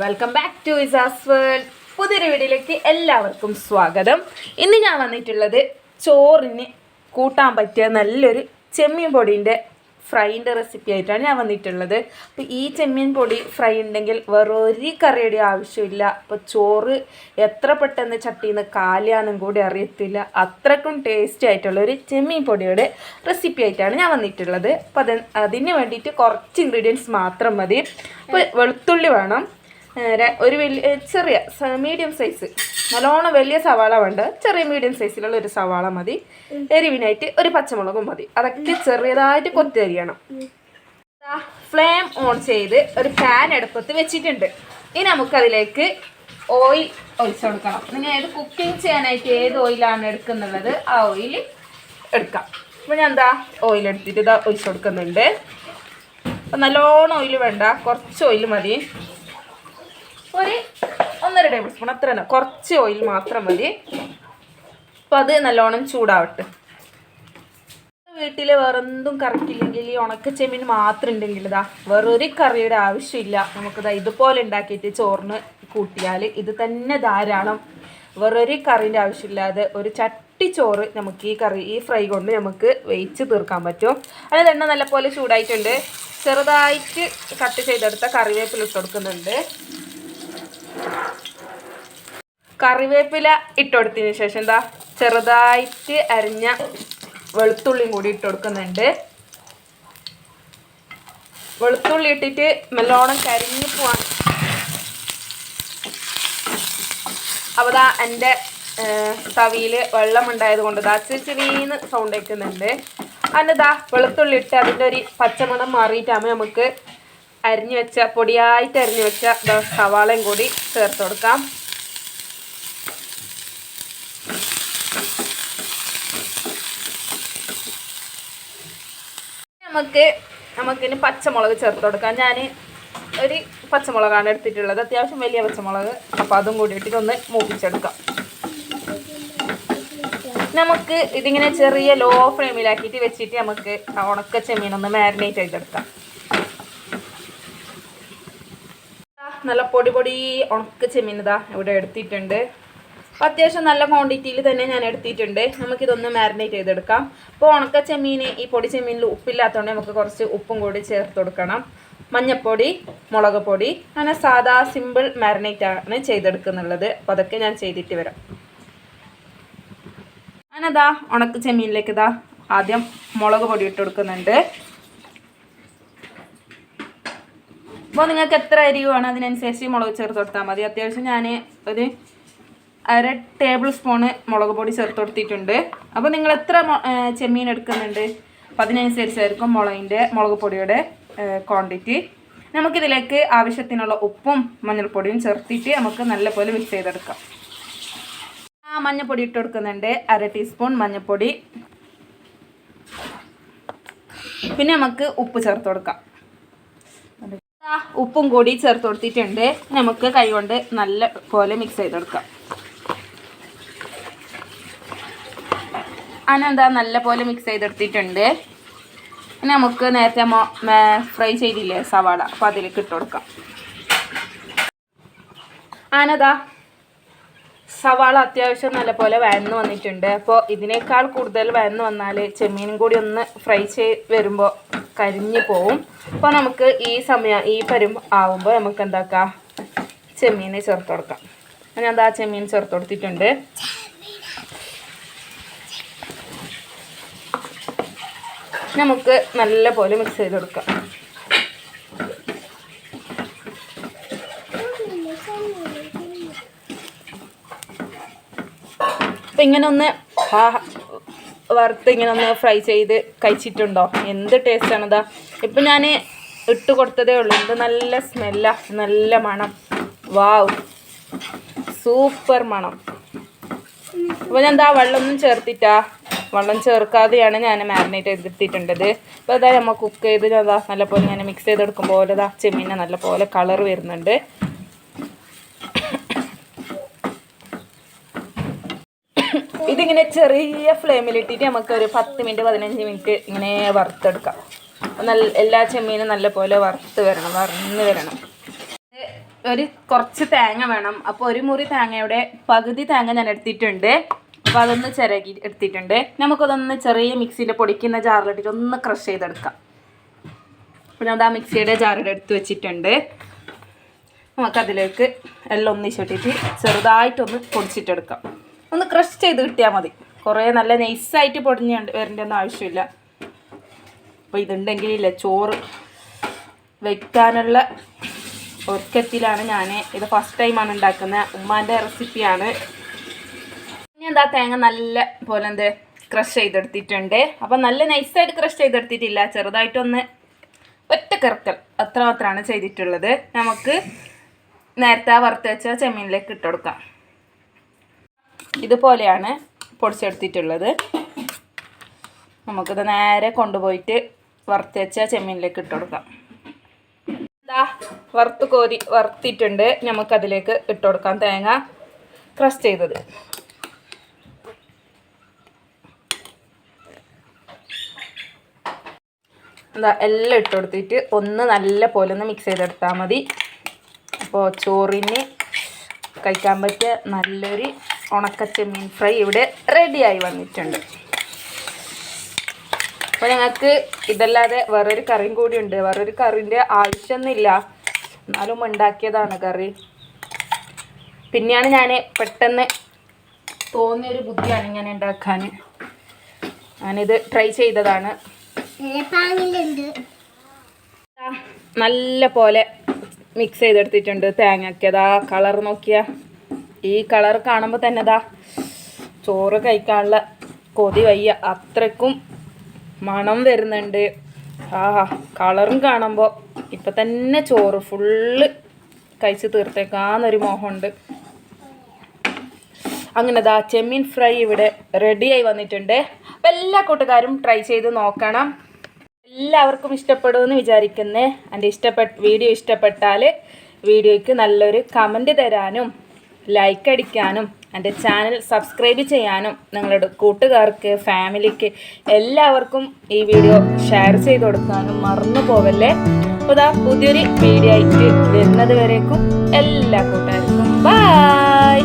Welcome back to Isaz world പുതിയൊരു വീഡിയോയിലേക്ക് എല്ലാവർക്കും സ്വാഗതം. ഇന്ന് ഞാൻ വന്നിട്ടുള്ളത് ചോറിന് കൂട്ടാൻ പറ്റിയ നല്ലൊരു ചെമ്മീൻ പൊടിന്റെ ഫ്രൈന്റെ റെസിപ്പി ആയിട്ടാണ് ഞാൻ വന്നിട്ടുള്ളത്. അപ്പോൾ ഈ ചെമ്മീൻ പൊടി ഫ്രൈ ഉണ്ടെങ്കിൽ വേറൊരു കറിയുടെ ആവശ്യമില്ല. അപ്പോൾ ചോറ് എത്ര പെട്ടെന്ന് ചട്ടിയിൽ നിന്ന് കാലിയാന്നും കൂടി അറിയത്തില്ല. അത്രക്കും ടേസ്റ്റി ആയിട്ടുള്ള ഒരു ചെമ്മീൻ പൊടിയുടെ റെസിപ്പി ആയിട്ടാണ് ഞാൻ വന്നിട്ടുള്ളത്. അപ്പോൾ അത് അതിന് വേണ്ടിയിട്ട് കുറച്ച് ഇൻഗ്രീഡിയൻസ് മാത്രം മതി. അപ്പോൾ വെളുത്തുള്ളി വേണം. ഒരു വലിയ ചെറിയ മീഡിയം സൈസ് നല്ലോണം വലിയ സവാള വേണ്ട. ചെറിയ മീഡിയം സൈസിലുള്ള ഒരു സവാള മതി. എരിവിനായിട്ട് ഒരു പച്ചമുളകും മതി. അതൊക്കെ ചെറിയതായിട്ട് കൊത്തി അരിയണം. ഫ്ലെയിം ഓൺ ചെയ്ത് ഒരു പാൻ അടുപ്പത്ത് വെച്ചിട്ടുണ്ട്. ഇനി നമുക്കതിലേക്ക് ഓയിൽ ഒഴിച്ചു കൊടുക്കണം. നിങ്ങൾ ഏത് കുക്കിംഗ് ചെയ്യാനായിട്ട് ഏത് ഓയിലാണ് എടുക്കുന്നുള്ളത് ആ ഓയിൽ എടുക്കാം. അപ്പോൾ ഞാൻ എന്താ ഓയിൽ എടുത്തിട്ട് ഇതാ ഒഴിച്ചു കൊടുക്കുന്നുണ്ട്. അപ്പം നല്ലോണം ഓയിൽ വേണ്ട. കുറച്ച് ഓയിൽ മതി. ഒരു ഒന്നര ടേബിൾ സ്പൂൺ അത്ര തന്നെ. കുറച്ച് ഓയിൽ മാത്രം മതി. അപ്പോൾ അത് നല്ലോണം ചൂടാവട്ടെ. വീട്ടിൽ വേറെന്തും കറിക്കില്ലെങ്കിൽ ഈ ഉണക്ക ചെമ്മീൻ മാത്രം ഉണ്ടെങ്കിൽ ഇതാ വേറൊരു കറിയുടെ ആവശ്യമില്ല. നമുക്കിതാ ഇതുപോലെ ഉണ്ടാക്കിയിട്ട് ചോറിന് കൂട്ടിയാൽ ഇത് തന്നെ ധാരാളം. വേറൊരു കറിന്റെ ആവശ്യമില്ലാതെ ഒരു ചട്ടി ചോറ് നമുക്ക് ഈ കറി ഈ ഫ്രൈ കൊണ്ട് നമുക്ക് വേവിച്ച് തീർക്കാൻ പറ്റും. അതിന് എണ്ണ നല്ലപോലെ ചൂടായിട്ടുണ്ട്. ചെറുതായിട്ട് കട്ട് ചെയ്തെടുത്ത കറിവേപ്പില ഇട്ട് കൊടുക്കുന്നുണ്ട്. കറിവേപ്പില ഇട്ടുകൊടുത്തതിന് ശേഷം എന്താ? ചെറുതായിട്ട് അരിഞ്ഞ വെളുത്തുള്ളിയും കൂടി ഇട്ട് കൊടുക്കുന്നുണ്ട് വെളുത്തുള്ളി ഇട്ടിട്ട് നല്ലോണം കരിഞ്ഞു പോവാൻ അപ്പോൾ ദാ എന്റെ തവിയിൽ വെള്ളമുണ്ടായത് കൊണ്ട് ദാ ചെറിയെന്ന് സൗണ്ട് വയ്ക്കുന്നുണ്ട് അതിന് ദാ വെളുത്തുള്ളി ഇട്ട് അതിന്റെ ഒരു പച്ചമണം മാറിയിട്ടാകുമ്പോൾ നമുക്ക് അരിഞ്ഞു വെച്ച പൊടിയായിട്ട് അരിഞ്ഞു വെച്ച സവാളയും കൂടി ചേർത്ത് കൊടുക്കാം. നമുക്ക് നമുക്കിനി പച്ചമുളക് ചേർത്ത് കൊടുക്കാം. ഞാൻ ഒരു പച്ചമുളകാണ് എടുത്തിട്ടുള്ളത്. അത്യാവശ്യം വലിയ പച്ചമുളക്. അപ്പോൾ അതും കൂടി ഇട്ടിട്ട് ഒന്ന് മൂപ്പിച്ചെടുക്കാം. നമുക്ക് ഇതിങ്ങനെ ചെറിയ ലോ ഫ്ലെയിമിലാക്കിയിട്ട് വെച്ചിട്ട് നമുക്ക് ഉണക്ക ചെമ്മീനൊന്ന് മാരിനേറ്റ് ചെയ്തെടുക്കാം ആ, നല്ല പൊടി പൊടി ഉണക്ക ചെമ്മീൻ ഇതാ ഇവിടെ എടുത്തിട്ടുണ്ട്. അത്യാവശ്യം നല്ല ക്വാണ്ടിറ്റിയിൽ തന്നെ ഞാൻ എടുത്തിട്ടുണ്ട്. നമുക്കിതൊന്ന് മാരിനേറ്റ് ചെയ്തെടുക്കാം. അപ്പോൾ ഉണക്ക ചെമ്മീൻ ഈ പൊടി ചെമ്മീനിൽ ഉപ്പില്ലാത്തതുകൊണ്ട് നമുക്ക് കുറച്ച് ഉപ്പും കൂടി ചേർത്ത് കൊടുക്കണം. മഞ്ഞപ്പൊടി മുളക് പൊടി അങ്ങനെ സാധാ സിമ്പിൾ മാരിനേറ്റ് ആണ് ചെയ്തെടുക്കുന്നുള്ളത്. അപ്പോൾ അതൊക്കെ ഞാൻ ചെയ്തിട്ട് വരാം. അങ്ങനെ ഇതാ ഉണക്ക ചെമ്മീനിലേക്ക് ഇതാ ആദ്യം മുളക് പൊടി ഇട്ട് കൊടുക്കുന്നുണ്ട്. അപ്പോൾ നിങ്ങൾക്ക് എത്ര അരി വേണം അതിനനുസരിച്ച് മുളക് ചേർത്ത് കൊടുത്താൽ മതി. അത്യാവശ്യം ഞാൻ ഒരു അര ടേബിൾ സ്പൂണ് മുളക് പൊടി ചേർത്ത് കൊടുത്തിട്ടുണ്ട്. അപ്പോൾ നിങ്ങൾ എത്ര ചെമ്മീൻ എടുക്കുന്നുണ്ട്? അപ്പം അതിനനുസരിച്ചായിരിക്കും മുളകിന്റെ മുളക് പൊടിയുടെ ക്വാണ്ടിറ്റി നമുക്കിതിലേക്ക് ആവശ്യത്തിനുള്ള ഉപ്പും മഞ്ഞൾപ്പൊടിയും ചേർത്തിട്ട് നമുക്ക് നല്ലപോലെ മിക്സ് ചെയ്തെടുക്കാം. ആ മഞ്ഞൾപ്പൊടി ഇട്ട് കൊടുക്കുന്നുണ്ട്. അര ടീസ്പൂൺ മഞ്ഞൾപ്പൊടി പിന്നെ നമുക്ക് ഉപ്പ് ചേർത്ത് കൊടുക്കാം. ഉപ്പും കൂടി ചേർത്ത് കൊടുത്തിട്ടുണ്ട്. നമുക്ക് കൈകൊണ്ട് നല്ല പോലെ മിക്സ് ചെയ്തെടുക്കാം. അനെന്താ നല്ല പോലെ മിക്സ് ചെയ്തെടുത്തിട്ടുണ്ട്. നമുക്ക് നേരത്തെ ഫ്രൈ ചെയ്തില്ലേ സവാള. അപ്പോൾ അതിലേക്ക് ഇട്ട് കൊടുക്കാം. ആനതാ സവാള അത്യാവശ്യം നല്ലപോലെ വഴന്ന് വന്നിട്ടുണ്ട്. അപ്പോൾ ഇതിനേക്കാൾ കൂടുതൽ വഴന്ന് വന്നാൽ ചെമ്മീനും കൂടി ഒന്ന് ഫ്രൈ ചെയ്ത് വരുമ്പോൾ കരിഞ്ഞു പോവും. അപ്പോൾ നമുക്ക് ഈ സമയം ഈ പരും ആവുമ്പോൾ നമുക്ക് എന്താക്കാം? ചെമ്മീനെ ചേർത്ത് കൊടുക്കാം. ഞാൻ എന്താ ചെമ്മീൻ ചേർത്ത് കൊടുത്തിട്ടുണ്ട്. നമുക്ക് നല്ല പോലെ മിക്സ് ചെയ്ത് കൊടുക്കാം. അപ്പം ഇങ്ങനെ ഒന്ന് വറുത്ത് ഇങ്ങനെ ഒന്ന് ഫ്രൈ ചെയ്ത് കഴിച്ചിട്ടുണ്ടോ? എന്ത് ടേസ്റ്റാണിതാ ഇപ്പം ഞാൻ ഇട്ട് കൊടുത്തതേ ഉള്ളൂ. ഇത് നല്ല സ്മെല്ല നല്ല മണം. വാവ് സൂപ്പർ മണം. അപ്പോൾ ഞാൻ എന്താ വെള്ളമൊന്നും ചേർത്തിട്ടാ. വെള്ളം ചേർക്കാതെയാണ് ഞാൻ മാരിനേറ്റ് ചെയ്തെടുത്തിട്ടുണ്ടത്. അപ്പോൾ അതാ നമ്മൾ കുക്ക് ചെയ്ത് അതാ നല്ലപോലെ ഞാൻ മിക്സ് ചെയ്തെടുക്കുമ്പോൾ അതാ ചെമ്മീനെ നല്ലപോലെ കളർ വരുന്നുണ്ട്. ഇതിങ്ങനെ ചെറിയ ഫ്ലെയിമിലിട്ടിട്ട് നമുക്ക് ഒരു പത്ത് മിനിറ്റ് പതിനഞ്ച് മിനിറ്റ് ഇങ്ങനെ വറുത്തെടുക്കാം. നല്ല എല്ലാ ചെമ്മീനും നല്ല പോലെ വറുത്ത് വരണം വറന്ന് വരണം. ഒരു കുറച്ച് തേങ്ങ വേണം. അപ്പോൾ ഒരു മുറി തേങ്ങയുടെ പകുതി തേങ്ങ ഞാൻ എടുത്തിട്ടുണ്ട്. അപ്പോൾ അതൊന്ന് ചിരകി എടുത്തിട്ടുണ്ട്. നമുക്കതൊന്ന് ചെറിയ മിക്സിന്റെ പൊടിക്കുന്ന ജാറിലിട്ടിട്ട് ഒന്ന് ക്രഷ് ചെയ്തെടുക്കാം. അപ്പോൾ ഞാൻ ആ മിക്സിയുടെ ജാറിൽ എടുത്ത് വെച്ചിട്ടുണ്ട്. നമുക്കതിലേക്ക് എല്ലാം ഒന്നിച്ചിട്ടിട്ട് ചെറുതായിട്ടൊന്ന് പൊടിച്ചിട്ടെടുക്കാം. ഒന്ന് ക്രഷ് ചെയ്ത് കിട്ടിയാൽ മതി. കുറേ നല്ല നൈസായിട്ട് പൊടിഞ്ഞ് വരേണ്ടതൊന്നും ആവശ്യമില്ല. അപ്പോൾ ഇതുണ്ടെങ്കിലില്ല ചോറ് വയ്ക്കാനുള്ള ഒരുക്കത്തിലാണ് ഞാൻ ഇത് ഫസ്റ്റ് ടൈമാണ് ഉണ്ടാക്കുന്നത് ഉമ്മാന്റെ റെസിപ്പിയാണ് പിന്നെ എന്താ തേങ്ങ നല്ല പോലെ എന്ത് ക്രഷ് ചെയ്തെടുത്തിട്ടുണ്ട്. അപ്പം നല്ല നൈസായിട്ട് ക്രഷ് ചെയ്തെടുത്തിട്ടില്ല. ചെറുതായിട്ടൊന്ന് ഒറ്റ കിറക്കൽ അത്ര മാത്രമാണ് ചെയ്തിട്ടുള്ളത്. നമുക്ക് നേരത്തെ വറുത്ത് വെച്ച ചെമ്മീനിലേക്ക് ഇട്ട് കൊടുക്കാം. ഇതുപോലെയാണ് പൊടിച്ചെടുത്തിട്ടുള്ളത്. നമുക്കിത് നേരെ കൊണ്ടുപോയിട്ട് വറുത്ത് വെച്ച ചെമ്മീനിലേക്ക് ഇട്ട് കൊടുക്കാം. ഇതാ വറുത്ത് കോരി വറുത്തിട്ടുണ്ട്. നമുക്കതിലേക്ക് ഇട്ട് കൊടുക്കാം തേങ്ങ ക്രഷ് ചെയ്തത്. എന്താ എല്ലാം ഇട്ട് കൊടുത്തിട്ട് ഒന്ന് നല്ല പോലെ ഒന്ന് മിക്സ് ചെയ്തെടുത്താൽ മതി. അപ്പോൾ ചോറിന് കഴിക്കാൻ പറ്റിയ നല്ലൊരു ഉണക്കച്ചെമ്മീൻ ഫ്രൈ ഇവിടെ റെഡിയായി വന്നിട്ടുണ്ട്. അപ്പോൾ ഞങ്ങൾക്ക് ഇതല്ലാതെ വേറൊരു കറിയും കൂടി ഉണ്ട്. വേറൊരു കറിന്റെ ആവശ്യമൊന്നുമില്ല. എന്നാലും ഉണ്ടാക്കിയതാണ് കറി. പിന്നെയാണ് ഞാൻ പെട്ടെന്ന് തോന്നിയൊരു ബുദ്ധിയാണ് ഇങ്ങനെ ഉണ്ടാക്കാൻ. ഞാനിത് ട്രൈ ചെയ്തതാണ്. നല്ല പോലെ മിക്സ് ചെയ്തെടുത്തിട്ടുണ്ട് തേങ്ങയ്ക്ക്. അതാ കളർ നോക്കിയ. ഈ കളർ കാണുമ്പോൾ തന്നെ ദാ ചോറ് കഴിക്കാനുള്ള കൊതി വയ്യ. അത്രയ്ക്കും മണം വരുന്നുണ്ട്. ആ കളറും കാണുമ്പോൾ ഇപ്പം തന്നെ ചോറ് ഫുള്ള് കഴിച്ച് തീർത്തേക്കാന്നൊരു മോഹമുണ്ട്. അങ്ങനെ ദാ ചെമ്മീൻ ഫ്രൈ ഇവിടെ റെഡിയായി വന്നിട്ടുണ്ട്. അപ്പം എല്ലാ കൂട്ടുകാരും ട്രൈ ചെയ്ത് നോക്കണം. എല്ലാവർക്കും ഇഷ്ടപ്പെടുമെന്ന് വിചാരിക്കുന്നേ. എന്റെ ഇഷ്ടപ്പെട്ട വീഡിയോ ഇഷ്ടപ്പെട്ടാൽ വീഡിയോയ്ക്ക് നല്ലൊരു കമന്റ് തരാനും ലൈക്ക് അടിക്കാനും എന്റെ ചാനൽ സബ്സ്ക്രൈബ് ചെയ്യാനും നിങ്ങളുടെ കൂട്ടുകാർക്ക് ഫാമിലിക്ക് എല്ലാവർക്കും ഈ വീഡിയോ ഷെയർ ചെയ്ത് കൊടുക്കാനും മറന്നു പോവല്ലേ? അപ്പോൾ ഇതാ പുതിയൊരു വീഡിയോ ആയിട്ട് വരുന്നത് വരേക്കും എല്ലാ കൂട്ടുകാർക്കും. ബായ്